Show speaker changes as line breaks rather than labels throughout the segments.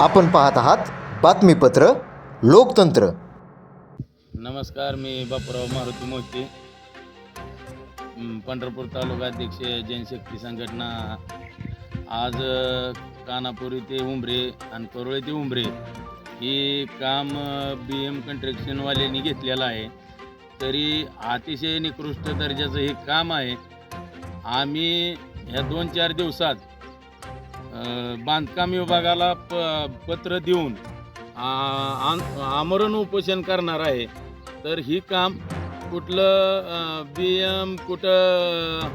आपण पाहत आहात बातमीपत्र लोकतंत्र.
नमस्कार मी बापूराव मारुती मोहिते. पंढरपूर तालुका अध्यक्ष जनशक्ती संघटना. आज कानापूर ते उंबरे आणि करोळे ते उंबरे हे काम बी एम कंट्रक्शनवाल्यांनी घेतलेलं आहे. तरी अतिशय निकृष्ट दर्जाचं हे काम आहे. आम्ही ह्या दोन चार दिवसात बांधकाम विभागाला प पत्र देऊन आमरण उपोषण करणार आहे. तर ही काम कुठलं बी एम कुठं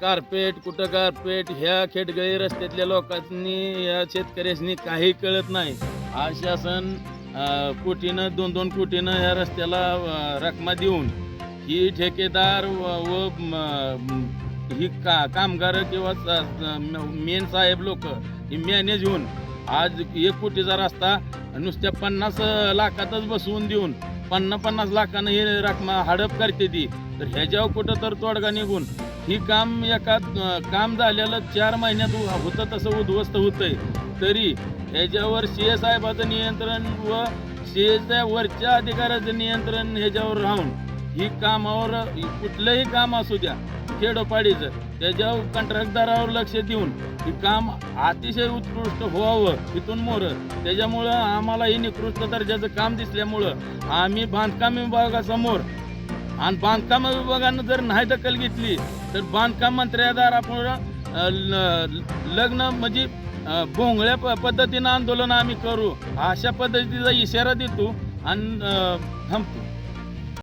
कार्पेट कुठं कार्पेट ह्या खेडगळी रस्त्यातल्या लोकांनी या शेतकऱ्यांनी काही कळत नाही. आशासन शासन कोटीनं दोन दोन कोटीनं ह्या रस्त्याला रकमा देऊन ही ठेकेदार व व ही का कामगार किंवा मेन साहेब लोक ही मॅनेज होऊन आज एक कोटीचा रस्ता नुसत्या पन्नास लाखातच बसवून देऊन पन्नास पन्नास लाखानं ही रकमा हडप करते ती. तर ह्याच्यावर कुठं तर तोडगा निघून ही काम एका काम झालेलं चार महिन्यात उ- होतं तसं उद्ध्वस्त होतंय. तरी ह्याच्यावर सी ए साहेबाचं नियंत्रण व सी एसच्या वरच्या अधिकाऱ्याचं नियंत्रण ह्याच्यावर राहून ही कामावर कुठलंही काम असू द्या खेडोपाडीचं. त्याच्यावर कंत्राटदारावर लक्ष देऊन ही काम अतिशय उत्कृष्ट व्हावं इथून मोर. त्याच्यामुळं आम्हाला हे निकृष्ट दर्जाचं काम दिसल्यामुळं आम्ही बांधकाम विभागासमोर आणि बांधकाम विभागानं जर नाही दखल घेतली तर बांधकाम मंत्र्यादारापुढं लग्न म्हणजे भोंगळ्या प- पद्धतीनं आंदोलन आम्ही करू अशा पद्धतीचा इशारा देतो आणि थांबतो.